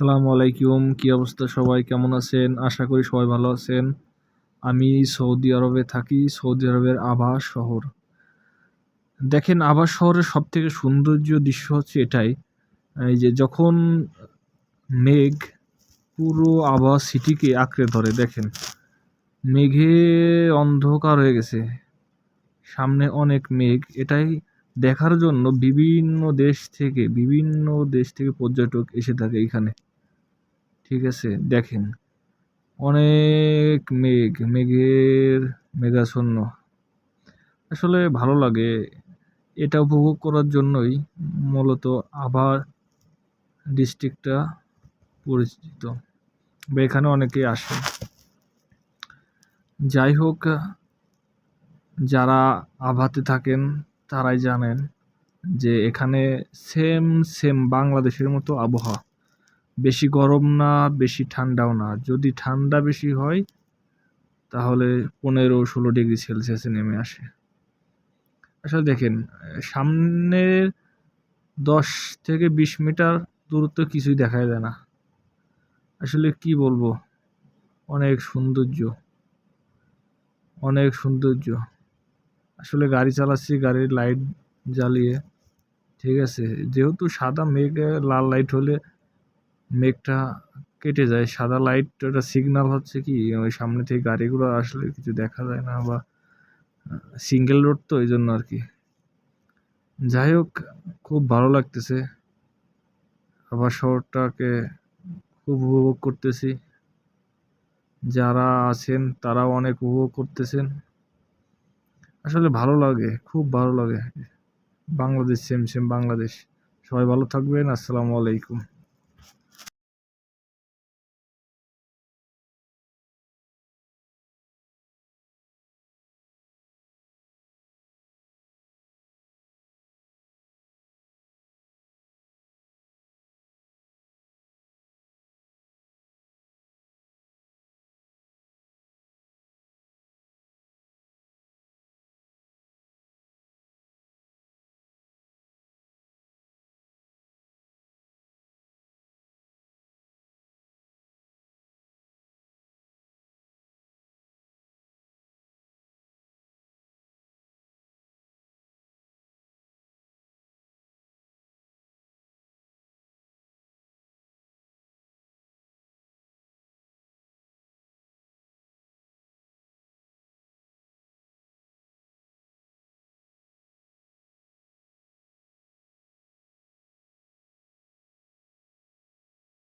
আসসালামু আলাইকুম। কি অবস্থা সবাই? কেমন আছেন? আশা করি সবাই ভালো আছেন। আমি সৌদি আরবে থাকি, সৌদি আরবের আভা শহর। দেখেন আভা শহরের সব থেকে সৌন্দর্য দৃশ্য হচ্ছে এটাই। এই যে যখন মেঘ পুরো আভা সিটিকে আঁকড়ে ধরে, দেখেন। মেঘে অন্ধকার হয়ে গেছে। সামনে অনেক মেঘ। এটাই দেখার জন্য বিভিন্ন দেশ থেকে, বিভিন্ন দেশ থেকে পর্যটক এসে থাকে এখানে। ঠিক আছে, দেখেন। অনেক মেঘ, মেঘের মেঘাচ্ছন্ন। আসলে ভালো লাগে এটা উপভোগ করার জন্যই মূলত আবার ডিস্ট্রিক্টটা পরিচিত বা এখানে অনেকেই আসে। যাই হোক, যারা আভাতে থাকেন তারাই জানেন যে এখানে সেম সেম বাংলাদেশের মতো আবহাওয়া। বেশি গরম না, বেশি ঠান্ডাও না। যদি ঠান্ডা বেশি হয়, তাহলে পনেরো ষোলো ডিগ্রি সেলসিয়াসে নেমে আসে। আসলে দেখেন সামনে দশ থেকে বিশ মিটার দূরত্ব কিছুই দেখা যায় না। আসলে কি বলব? অনেক সৌন্দর্য। অনেক সৌন্দর্য। আসলে গাড়ি চালাচ্ছি, গাড়ির লাইট জ্বালিয়ে, ঠিক আছে? যেহেতু সাদা, মেঘ, লাল লাইট হলে মেঘটা কেটে যায়, সাদা লাইট ওটা সিগনাল হচ্ছে কি, ওই সামনে থেকে গাড়িগুলো আসলে কিছু দেখা যায় না বা সিঙ্গেল রোড তো এই জন্য আর কি। যাই হোক, খুব ভালো লাগতেছে। আবার শহরটাকে খুব উপভোগ করতেছি। যারা আছেন তারাও অনেক উপভোগ করতেছেন। আসলে ভালো লাগে, খুব ভালো লাগে। Bangladesh same same Bangladesh. সবাই ভালো থাকবেন, আসসালামু আলাইকুম।